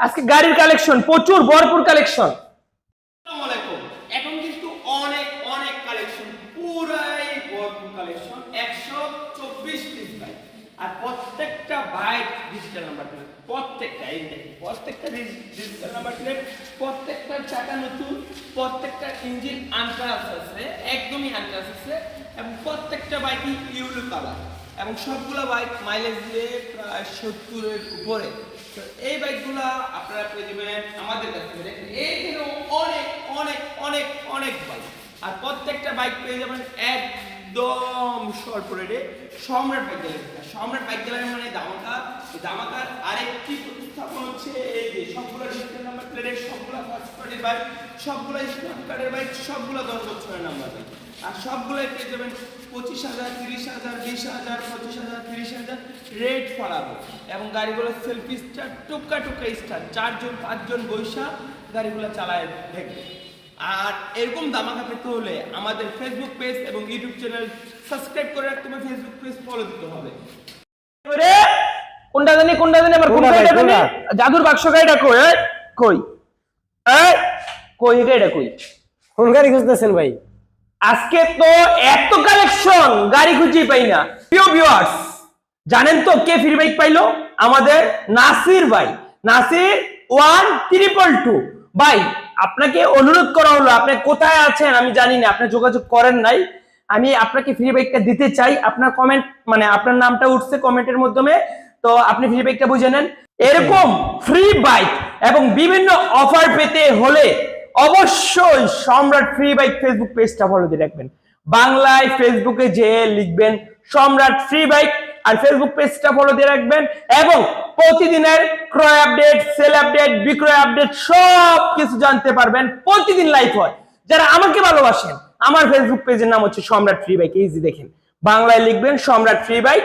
আজকে গাড়ির কালেকশন প্রচুর ভরপুর কালেকশন এখন কিন্তু অনেক অনেক কালেকশন পুরাই ভরপুর কালেকশন একশো চব্বিশ পিস বাইক আর প্রত্যেকটা বাইক ডিজিটাল নাম্বার প্রত্যেকটা প্রত্যেকটা ডিজিটাল নাম্বার নতুন, প্রত্যেকটা ইঞ্জিন আছে, একদমই আছে, এবং প্রত্যেকটা ইউলো কালার এবং সবগুলো বাইক মাইলেজ দিয়ে প্রায় সত্তরের উপরে। তো এই বাইকগুলা আপনারা পেয়ে যাবেন আমাদের কাছ থেকে। দেখেন অনেক অনেক অনেক অনেক বাইক। আর প্রত্যেকটা বাইক পেয়ে যাবেন একদম স্বল্প রেটে Samrat bike gallery. Samrat bike gallery মানে দামাকা এই দামাকার আরেকটি প্রতিস্থাপন হচ্ছে এই যে সবগুলো ডিজিটাল নাম্বার প্লেটের সবগুলো ফার্স্ট বাইক, সবগুলো স্মার্ট কার্ডের বাইক, সবগুলো দশ বছরের নাম্বার বাইক। আর সবগুলোই পেয়ে যাবেন পঁচিশ হাজার তিরিশ হাজার বিশ হাজার পঁচিশ হাজার তিরিশ হাজার রেট ফলাবো এবং গাড়িগুলো সেলফি স্টার টুকা টুকা স্টার চারজন পাঁচজন বৈশা গাড়িগুলো চালায় দেখবে আর এরকম দামাকা পেতে হলে আমাদের ফেসবুক পেজ এবং ইউটিউব চ্যানেল সাবস্ক্রাইব করে রাখতে হবে ফেসবুক পেজ ফলো দিতে হবে। কোনটা জানি কোনটা জানি আমার কোনটা এটা জানি জাদুর বাক্স গাড়িটা কই এই? কই? এই? কই গাড়িটা কই? কোন গাড়ি খুঁজতেছেন ভাই? আজকে তো এত কালেকশন গাড়ি খুঁজে পাই না। প্রিয় ভিউয়ার্স জানেন তো কে ফ্রি বাইক পাইলো? আমাদের নাসির ভাই। নাসির ওয়ান ট্রিপল টু ভাই, আপনাকে অনুরোধ করা হলো, আপনি কোথায় আছেন আমি জানি না, আপনি যোগাযোগ করেন নাই। আমি আপনাকে ফ্রি বাইকটা দিতে চাই। আপনার কমেন্ট মানে আপনার নামটা উঠছে কমেন্টের মাধ্যমে, তো আপনি ফ্রি বাইকটা বুঝে নেন। এরকম ফ্রি বাইক এবং বিভিন্ন অফার পেতে হলে অবশ্যই সম্রাট ফ্রি বাইক ফেসবুক পেজটা ফলো দিয়ে রাখবেন। বাংলায় ফেসবুকে যে লিখবেন সম্রাট ফ্রি বাইক আর ফেসবুক পেজটা ফলো দিয়ে রাখবেন এবং প্রতিদিনের ক্রয় আপডেট সেল আপডেট বিক্রয় আপডেট সব কিছু জানতে পারবেন। প্রতিদিন লাইভ হয়। যারা আমাকে ভালোবাসেন, আমার ফেসবুক পেজের নাম হচ্ছে সম্রাট ফ্রি বাইক ইজি দেখেন। বাংলায় লিখবেন সম্রাট ফ্রি বাইক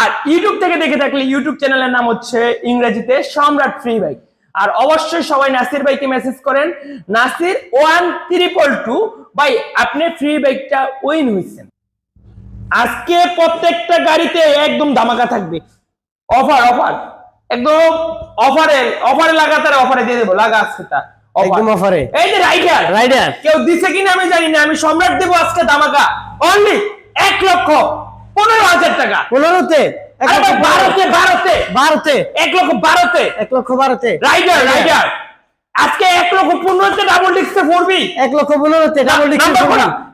আর ইউটিউব থেকে দেখে থাকলে ইউটিউব চ্যানেলের নাম হচ্ছে ইংরেজিতে সম্রাট ফ্রি বাইক আর অবশ্যই সবাই নাসির ভাইকে মেসেজ করেন। নাসির ওয়ান ট্রিপল টু ভাই আপনি ফ্রি বাইকটা উইন হয়েছেন। আজকে প্রত্যেকটা গাড়িতে একদম ধামাকা থাকবে। অফার অফার একদম অফারে অফারে লাগাতার অফারে দিয়ে দেবো। লাগা আজকে তা। একদম অফারে এই যে রাইডার রাইডার কেউ দিছে কিনা আমি জানি না। আমি সম্রাট দেবো আজকে ধামাকা। অনলি এক লক্ষ পনেরো হাজার টাকা। পনেরোতে? ভারতে ভারতে এক লক্ষ বারোতে এক লক্ষ বারোতে রাইডার রাইডার আজকে এক লক্ষ পনেরোতে ডাবল ডিস্কে পড়বি এক লক্ষ পনেরোতে ডাবল ডিক্সের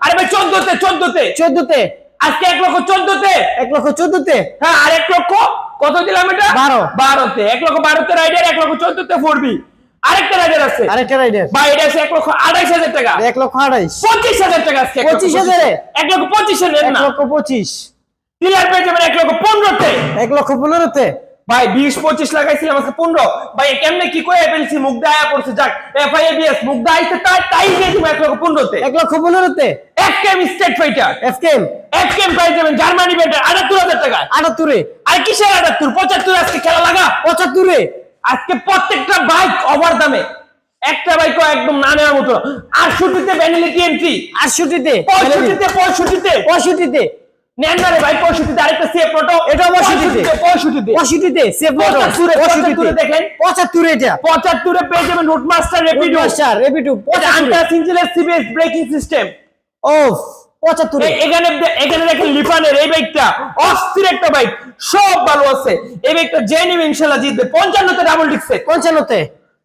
আরে ভাই চোদ্দতে চোদ্দতে চোদ্দতে আজকে এক লক্ষ চোদ্দতে এক লক্ষ চোদ্দতে হ্যাঁ আর এক লক্ষ কত দিলাম এটা বারো। বারোতে এক লক্ষ বারোতে রাইডার এক লক্ষ চোদ্দতে পড়বি আরেকটা রাইডার আছে আরেকটা রাইডার ভাই এটা আছে এক লক্ষ আড়াইশ হাজার টাকা এক লক্ষ আড়াইশ পঁচিশ হাজার টাকা আজকে এক লক্ষ পঁচিশ হাজারে? এক লক্ষ পঁচিশ হাজার এক না লক্ষ পঁচিশ ডিলার পেয়ে যাবেন এক লক্ষ পনেরোতে। এক লক্ষ পনেরোতে? ভাই বিশ পঁচিশ লাগাইছিলাম আজকে পনেরো। ভাই কেমনে কি করে ফেলছি? মুখ দায়া পড়ছে। যাক এফআইএবিএস মুখ দাইতে তাই তাই দিয়ে দিব এক লক্ষ পনেরোতে। এক লক্ষ পনেরোতে? এক কেম স্টেট ফাইটার এফ কেম এক কেম পাই যাবেন জার্মানি বেটার আটাত্তর হাজার টাকা। আটাত্তরে? আর কিসের আটাত্তর? পঁচাত্তর আজকে খেলা লাগা। পঁচাত্তরে? আজকে প্রত্যেকটা বাইক ওভার দামে। একটা বাইকও একদম না নেওয়ার মতো। আটষট্টিতে ভ্যানিলিটি এন্ট্রি আটষট্টিতে? পঁয়ষট্টিতে পঁয়ষট্টিতে। পঁয়ষট্টিতে? নেন না রে ভাই পঁয়ষট্টিতে আরেকটা সেফ অটো এটাও পঁয়ষট্টিতে। পঁয়ষট্টিতে। পঁয়ষট্টিতে সেফ মোটর পঁচাত্তরে, পঁচাত্তরে দেখেন। পঁচাত্তরে এটা। পঁচাত্তরে পেয়ে যাবেন রেপিডো মাস্টার এটা ইঞ্জিনের সিবিএস ব্রেকিং সিস্টেম পঁচাত্তরে। এখানে এখানে দেখেন লিফানের এই বাইকটা অস্থির একটা বাইক সব ভালো আছে। এই বাইকটা যে নিবে ইনশাল্লাহ জিতবে। পঞ্চান্নতে ডাবল ডিক্সে পঞ্চান্নতে।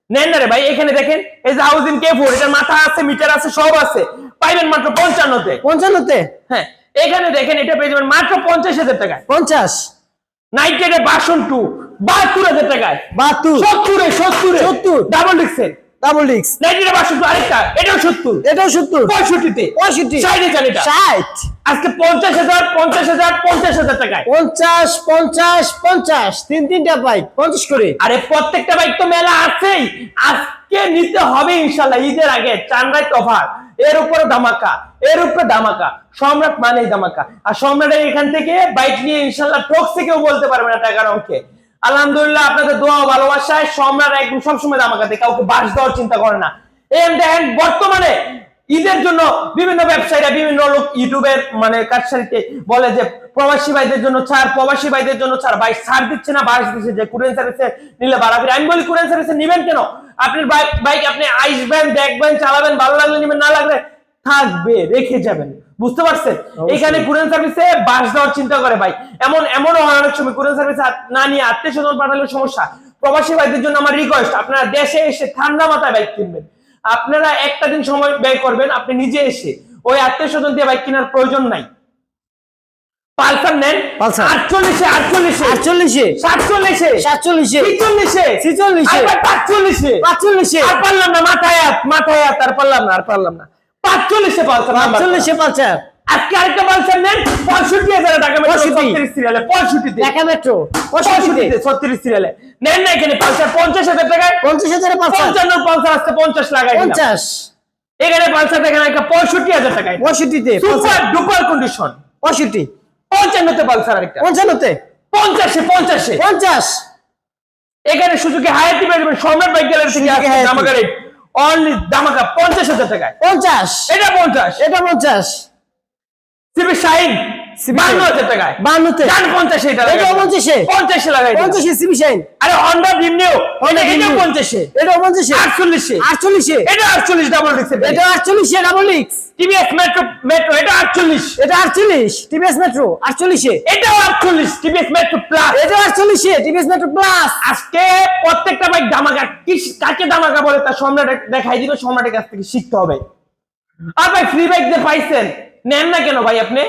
নেন না রে ভাই এখানে দেখেন এই যে হাউজিং কে ফোর এটার মাথা আছে মিটার আছে সব আছে। পাইবেন মাত্র পঞ্চান্নতে। পঞ্চান্নতে? হ্যাঁ। এখানে দেখেন এটা পেয়ে যাবেন মাত্র পঞ্চাশ হাজার টাকায়। পঞ্চাশ। নাইটের বাসন টু বাহাত্তর হাজার টাকায়। বাহাত্তর। সত্তরে সত্তরে। সত্তর। ডাবল ডিক্সের ডাবল ডিক্স বাসন টু আরেকটা এটাও সত্তর। এটাও সত্তর। পঁয়ষট্টিতে। পঁয়ষট্টি। ষাট ষাট। আজকে পঞ্চাশ হাজার পঞ্চাশ হাজার পঞ্চাশ হাজার টাকায়। পঞ্চাশ পঞ্চাশ পঞ্চাশ। তিন তিনটা বাইক পঞ্চাশ করে। আরে প্রত্যেকটা বাইক তো মেলা আছেই। আজকে নিতে হবে ইনশাল্লাহ ঈদের আগে চান্দাই অফার। এর উপরে ধামাকা, এর উপরে ধামাকা। সম্রাট মানেই ধামাকা। আর সম্রাট এখান থেকে বাইক নিয়ে ইনশাল্লাহ টক কেউ বলতে পারবে না টাকার অঙ্কে আলহামদুলিল্লাহ আপনাদের দোয়া ভালোবাসায় সম্রাট একদম সবসময় ধামাকা দেয় কাউকে বাস দেওয়ার চিন্তা করে না। এম দেখেন, বর্তমানে ঈদের জন্য বিভিন্ন ব্যবসায়ীরা বিভিন্ন লোক ইউটিউবের মানে কারসারিতে বলে যে প্রবাসী ভাইদের জন্য ছাড় প্রবাসী ভাইদের জন্য ছাড়। ভাই ছাড় দিচ্ছে না বাড়ি দিচ্ছে যে কুরিয়ান সার্ভিসে নিলে বাড়াবে। আমি বলি কুরিয়ান সার্ভিসে নিবেন কেন? আপনার বাইক বাইক আপনি আসবেন দেখবেন চালাবেন ভালো লাগলে নিবেন না লাগলে থাকবে রেখে যাবেন। বুঝতে পারছেন? এখানে কুরিয়ান সার্ভিসে বাস দেওয়ার চিন্তা করে ভাই। এমন এমনও হয় অনেক সময় কুরিয়ান সার্ভিসে না নিয়ে আত্মীয় স্বজন পাঠালে সমস্যা। প্রবাসী ভাইদের জন্য আমার রিকোয়েস্ট আপনারা দেশে এসে ঠান্ডা মাথায় বাইক কিনবেন। আপনারা একটা দিন সময় ব্যয় করবেন আপনি নিজে এসে ওই আত্মীয় স্বজন দিয়ে বাইক কেনার প্রয়োজন নাই। পালসার নেন পালসার। আটচল্লিশে আটচল্লিশে আটচল্লিশে। সাতচল্লিশে সাতচল্লিশে। ছিচল্লিশে। পাঁচচল্লিশে। পাঁচচল্লিশে। আর পারলাম না মাথায় হাত মাথায় হাত আর পারলাম না আর পারলাম না। পাঁচচল্লিশে পালসার আটচল্লিশে পাঁচচল্লিশে পালসার। আজকে আরেকটা পালসার নেন। পঁয়ষট্টি হাজার টাকা পঁয়ষট্টি। সিরিয়ালে পঁয়ষট্টিতে ঢাকা মেট্রো পঁয়ষট্টিতে ছত্রিশ সিরিয়ালে নেন না এখানে পালসার পঞ্চাশ হাজার টাকায়। পঞ্চাশ হাজারে পঞ্চান্ন পালসার আসতে পঞ্চাশ লাগাই পঞ্চাশ। এখানে পালসার দেখেন একটা পঁয়ষট্টি হাজার টাকায়। পঁয়ষট্টিতে সুপার ডুপার কন্ডিশন পঁয়ষট্টি। পঞ্চান্নতে পালসার আরেকটা। পঞ্চান্নতে। পঞ্চাশে পঞ্চাশে। পঞ্চাশ। এখানে সুযোগে হায়াতি পেয়ে যাবেন সম্রাট বাইক গ্যালারি থেকে আসছে হায়াতি। অনলি দামাকা পঞ্চাশ হাজার টাকায়। পঞ্চাশ। এটা পঞ্চাশ। এটা পঞ্চাশ। সিবি শাইন CB বান্ন শাইন। হাজার টাকায়। বান্নতে। ডান পঞ্চাশে এটা পঞ্চাশে। পঞ্চাশে লাগাই দিলাম। পঞ্চাশে সিবি শাইন আরে হন্ডা ভিমনিও। Honda এটা পঞ্চাশে। এটা পঞ্চাশে। আটচল্লিশে। আটচল্লিশে। এটা আটচল্লিশ ডাবল ডিক্সের এটা আটচল্লিশে ডাবল এক্স টিভিএস মেট্রো মেট্রো এটা আটচল্লিশ। এটা আটচল্লিশ। টিভিএস মেট্রো আটচল্লিশে। এটাও আটচল্লিশ। টিভিএস মেট্রো প্লাস এটা আটচল্লিশে। টিভিএস মেট্রো প্লাস আজকে প্রত্যেকটা বাইক দামাকা কি কাকে দামাকা বলে? তার সম্রাট দেখাই দিবে সম্রাটের কাছ থেকে শিখতে হবে। আর ভাই ফ্রি বাইক যে পাইছেন নেন না কেন ভাই আপনি?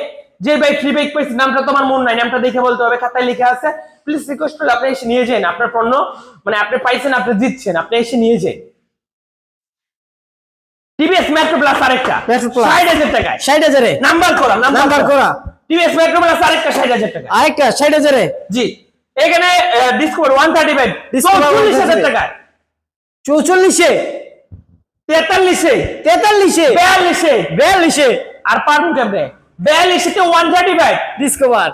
যে ভাই ফ্রি বাইক পাইছেন নামটা তোমার মন নাই নামটা দেখে বলতে হবে খাতায় লেখা আছে। প্লিজ রিকোয়েস্ট করলে আপনি এসে নিয়ে যান আপনার পণ্য মানে আপনি পাইছেন আপনি জিতছেন আপনি এসে নিয়ে যান। টিভিএস মেট্রো প্লাস আরেকটা। ষাট হাজার টাকায়। ষাট হাজারে? নাম্বার করা নাম্বার করা। টিভিএস মেট্রো প্লাস আরেকটা ষাট হাজার টাকা আরেকটা ষাট হাজারে? জি। এখানে ডিসকভার ওয়ান থার্টি ফাইভ চল্লিশ হাজার 135 টাকায়। চৌচল্লিশে? তেতাল্লিশে। তেতাল্লিশে? বিয়াল্লিশে। বিয়াল্লিশে? আর পারব কেমনে? বিয়াল্লিশে one thirty five Discover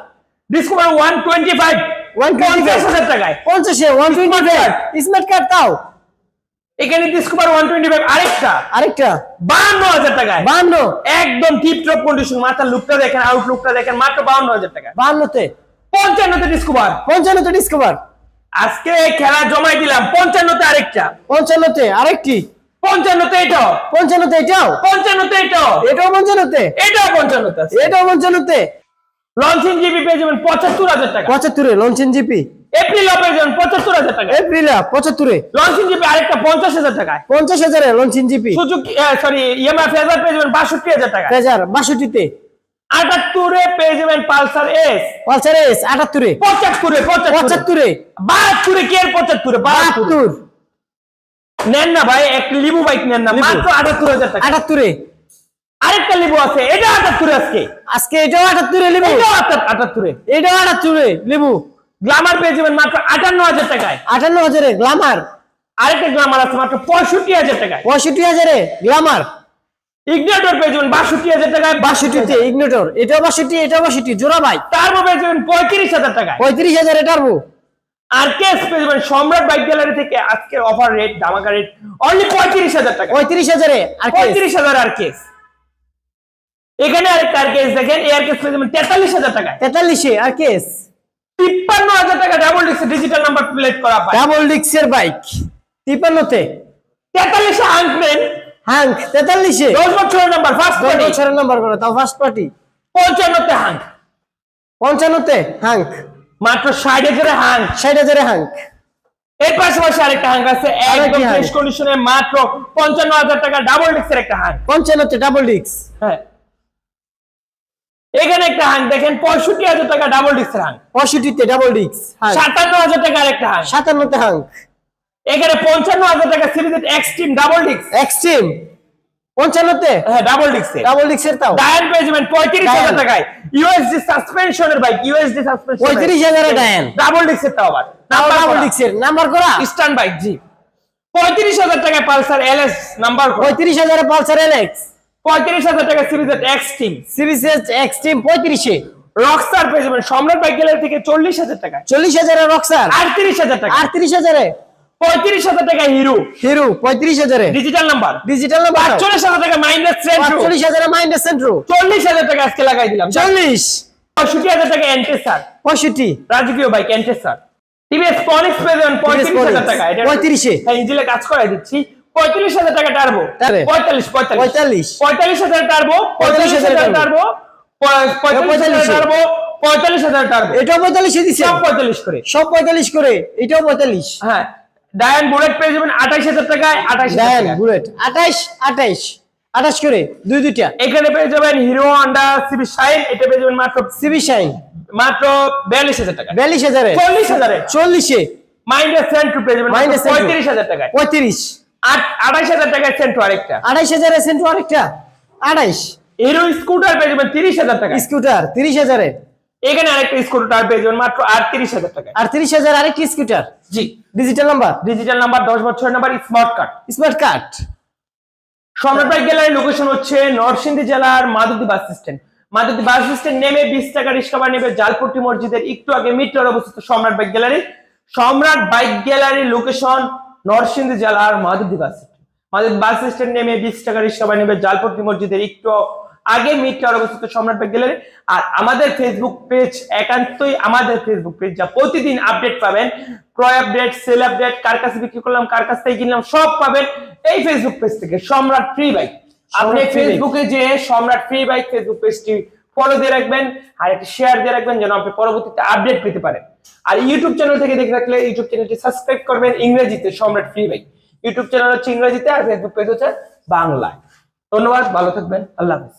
Discover one twenty five 125 পঞ্চাশ হাজার টাকায়। পঞ্চাশে one twenty five smart card তাও। এখানে ডিসকভার ওয়ান টোয়েন্টি ফাইভ আরেকটা। আরেকটা। বান্ন হাজার টাকায়। বান্ন একদম টিপ টপ কন্ডিশন মাথার লুকটা দেখেন আউটলুকটা দেখেন মাত্র হাজার টাকা পঞ্চান্নতে ডিসকভার পঞ্চান্নতে ডিসকভার আজকে খেলা জমাই দিলাম পঞ্চান্নতে আরেকটা। পঞ্চান্নতে আরেকটি। পঞ্চান্নতে এটাও। পঞ্চান্নতে এটাও? পঞ্চান্নতে এটাও। এটাও পঞ্চান্নতে? এটাও পঞ্চান্নতে এটাও পঞ্চান্নতে? লঞ্চিং জিবি পেয়ে যাবেন পঁচাত্তর হাজার টাকা। পঁচাত্তরে লঞ্চেন জিপি এপ্রিল পেয়ে যাবেন পঁচাত্তর হাজার টাকা। এপ্রিল পঁচাত্তরে? লঞ্চিং আরেকটা পঞ্চাশ হাজার টাকায়। পঞ্চাশ হাজারে লঞ্চেন জিপি সুযোগ সরি ইএমআই ফেজার পেয়ে যাবেন বাষট্টি হাজার টাকা বাষট্টিতে? আটাত্তরে পেয়ে যাবেন পালসার এস পালসার এস আটাত্তরে? পঁচাত্তরে পঁচাত্তরে। বাহাত্তরে কে পঁচাত্তরে? বাহাত্তর। নেন না ভাই এক লিবু বাইক নেন না মাত্র আটাত্তর হাজার টাকা। আটাত্তরে? আরেকটা লিবু আছে এটা আটাত্তরে আজকে। আজকে এটাও আটাত্তরে লেবু? এটাও আটাত্তরে। এটাও আটাত্তরে লেবু? গ্লামার পেয়ে যাবেন মাত্র আটান্ন হাজার টাকায়। আটান্ন হাজারে গ্লামার? আরেকটা গ্লামার আছে মাত্র পঁয়ষট্টি হাজার টাকায়। পঁয়ষট্টি হাজারে গ্লামার? ইগনেটর পেয়ে যাবেন বাষট্টি হাজার টাকায়। বাষট্টিতে ইগনোটর এটাও বাষট্টি এটাও বাষট্টি জোড়া ভাই টার্বো পেয়ে যাবেন পঁয়ত্রিশ হাজার টাকায়। পঁয়ত্রিশ হাজারে টার্বো। আর কেস পেয়ে যাবেন? সম্রাট বাইক গ্যালারি থেকে আজকে অফার রেট ধামাকা রেট অনলি পঁয়ত্রিশ হাজার টাকা। পঁয়ত্রিশ হাজারে আর। পঁয়ত্রিশ হাজার আর কেস এখানে আরেকটা আর কেস দেখেন এয়ার কেস পেয়ে যাবেন তেতাল্লিশ হাজার টাকায়। তেতাল্লিশে আর কেস তিপ্পান্ন হাজার টাকা double disc digital number plate করা পায় ডাবল ডিক্সের বাইক তিপ্পান্নতে? তেতাল্লিশে আনবেন হাঙ্ক তেতাল্লিশে? দশ বছরের নাম্বার ফার্স্ট পার্টি বছরের নাম্বার করে তাও ফার্স্ট পার্টি পঞ্চান্নতে হাঙ্ক পঞ্চান্নতে হাঙ্ক মাত্র ষাট হাজারে হাঙ্ক ষাট হাজারে হাঙ্ক এর পাশাপাশি আরেকটা হাঙ্ক আছে একদম ফ্রেশ কন্ডিশনে মাত্র পঞ্চান্ন হাজার টাকা ডাবল ডিস্কের একটা হাঙ্ক পঞ্চান্নতে ডাবল ডিক্স হ্যাঁ। এখানে একটা হাঙ্ক দেখেন পঁয়ষট্টি হাজার টাকা ডাবল ডিস্কের হাঙ্ক পঁয়ষট্টিতে ডাবল ডিক্স সাতান্ন হাজার টাকা আরেকটা হাঙ্ক সাতান্নতে হাঙ্ক এখানে পঞ্চান্ন হাজার টাকা সিরিজের এক্সট্রিম ডাবল ডিস্ক এক্সট্রিম পঞ্চান্নতে? হ্যাঁ ডাবল ডিস্কে ডাবল ডিক্সের তাও? ডায়ান পেয়েছিলেন পঁয়ত্রিশ হাজার। টাকায়। ইউএসডি সাসপেনশনের বাইক ইউএসডি সাসপেনশন 35,000 এ ডায়ান। ডাবল ডিস্কের তাও আবার। ডাবল ডিক্সের নাম্বার করা। ইস্টার্ন বাইক জি। পঁয়ত্রিশ হাজার টাকায় পালসার এলএস নাম্বার পঁয়ত্রিশ হাজারে পালসার এলেক্স পঁয়ত্রিশ হাজার টাকা সিরিজের এক্সট্রিম সিরিজের এক্সট্রিম পঁয়ত্রিশে। রকস্টার পেয়েছিলেন সম্রাট বাইক গ্যালারি থেকে চল্লিশ হাজার টাকা চল্লিশ হাজারে রক্সার আটত্রিশ হাজার টাকা আটত্রিশ হাজারে। পঁয়ত্রিশ হাজার টাকা হিরো। হিরো পঁয়ত্রিশ হাজারে। ডিজিটাল নাম্বার ডিজিটাল নাম্বার চল্লিশ হাজার টাকা মাইনাস সেন্ট্রো চল্লিশ হাজারে মাইন্ডের সেন্ট্রো চল্লিশ হাজার টাকা আজকে লাগাই দিলাম। চল্লিশ। পঁয়ষট্টি হাজার টাকা এন্টেসার পঁয়ষট্টি। রাজকীয় বাইক এন্টেসার টিভিএস পনিক্স পেয়ে পঁয়ত্রিশ হাজার টাকা। এটা 35 হ্যাঁ ইঞ্জিলে কাজ করাই দিচ্ছি। পঁয়ত্রিশ হাজার টাকা টার্বো? পঁয়তাল্লিশ পঁয়তাল্লিশ। পঁয়তাল্লিশ। হাজার টার্বো পঁয়তাল্লিশ হাজার টার্বো পঁয়তাল্লিশ হাজার টার্বো পঁয়তাল্লিশ। হাজার টার্বো এটাও পঁয়তাল্লিশে দিছে? সব পঁয়তাল্লিশ করে। সব পঁয়তাল্লিশ করে। এটাও পঁয়তাল্লিশ। হ্যাঁ। ডায়ান বুলেট পেয়ে যাবেন আঠাইশ হাজার টাকায় আঠাইশ হাজার দেন বুলেট আঠাইশ আঠাইশ আঠাশ করে দুই দুইটা। এখানে পেয়ে যাবেন হিরো হন্ডা সিবি শাইন এটা পেয়ে যাবেন মাত্র সিবি শাইন মাত্র বিয়াল্লিশ হাজার টাকা বিয়াল্লিশ হাজারে। চল্লিশ হাজারে। চল্লিশে। মাইন্ডের সেন্ট্রু পেয়ে যাবেন Mind এর Sentro। পঁয়ত্রিশ হাজার টাকায়। পঁয়ত্রিশ। আট আঠাইশ হাজার টাকায় সেন্ট্রু আরেকটা। আঠাইশ হাজারে সেন্টু আরেকটা। আঠাইশ। হিরো স্কুটার পেয়ে যাবেন তিরিশ হাজার টাকা স্কুটার তিরিশ হাজারে। এখানে আরেকটা স্কুটার পেয়ে যাবেন মাত্র আটত্রিশ হাজার টাকা আর তিরিশ হাজার আরেকটি স্কুটার জি। ডিজিটাল নাম্বার ডিজিটাল নাম্বার দশ বছর number smart card smart card Samrat bike gallery location হচ্ছে নরসিংদী জেলার মাদুদি বাস স্ট্যান্ড মাদুদি বাস স্ট্যান্ড নেমে বিশ টাকা রিক্সা নেবে জালপট্টি মসজিদের একটু আগে মিটর অবস্থিত Samrat bike gallery. Samrat bike gallery location Narsingdi জেলার মাদুদি বাস স্ট্যান্ড মাদুদি বাস স্ট্যান্ড নেমে বিশ টাকা রিক্সা নেবে জালপট্টি মসজিদের একটু আগে মিটর অবস্থিত সম্রাট বাইক গ্যালারি আর আমাদের ফেসবুক পেজ একান্তই আমাদের ফেসবুক পেজ যা প্রতিদিন আপডেট পাবেন ক্রয় আপডেট সেল আপডেট কার কাছে বিক্রি করলাম কার কাছ থেকে কিনলাম সব পাবেন এই ফেসবুক পেজ থেকে সম্রাট ফ্রি বাইক আপনি। ফেসবুকে যে সম্রাট ফ্রি বাইক ফেসবুক পেজটি ফলো দিয়ে রাখবেন আর একটা শেয়ার দিয়ে রাখবেন যেন আপনি পরবর্তীতে আপডেট পেতে পারেন। আর ইউটিউব চ্যানেল থেকে দেখে রাখলে ইউটিউব চ্যানেলটি সাবস্ক্রাইব করবেন ইংরেজিতে সম্রাট ফ্রি বাইক ইউটিউব চ্যানেল হচ্ছে ইংরেজিতে আর ফেসবুক পেজ হচ্ছে বাংলায়। ধন্যবাদ ভালো থাকবেন আল্লাহ হাফিজ।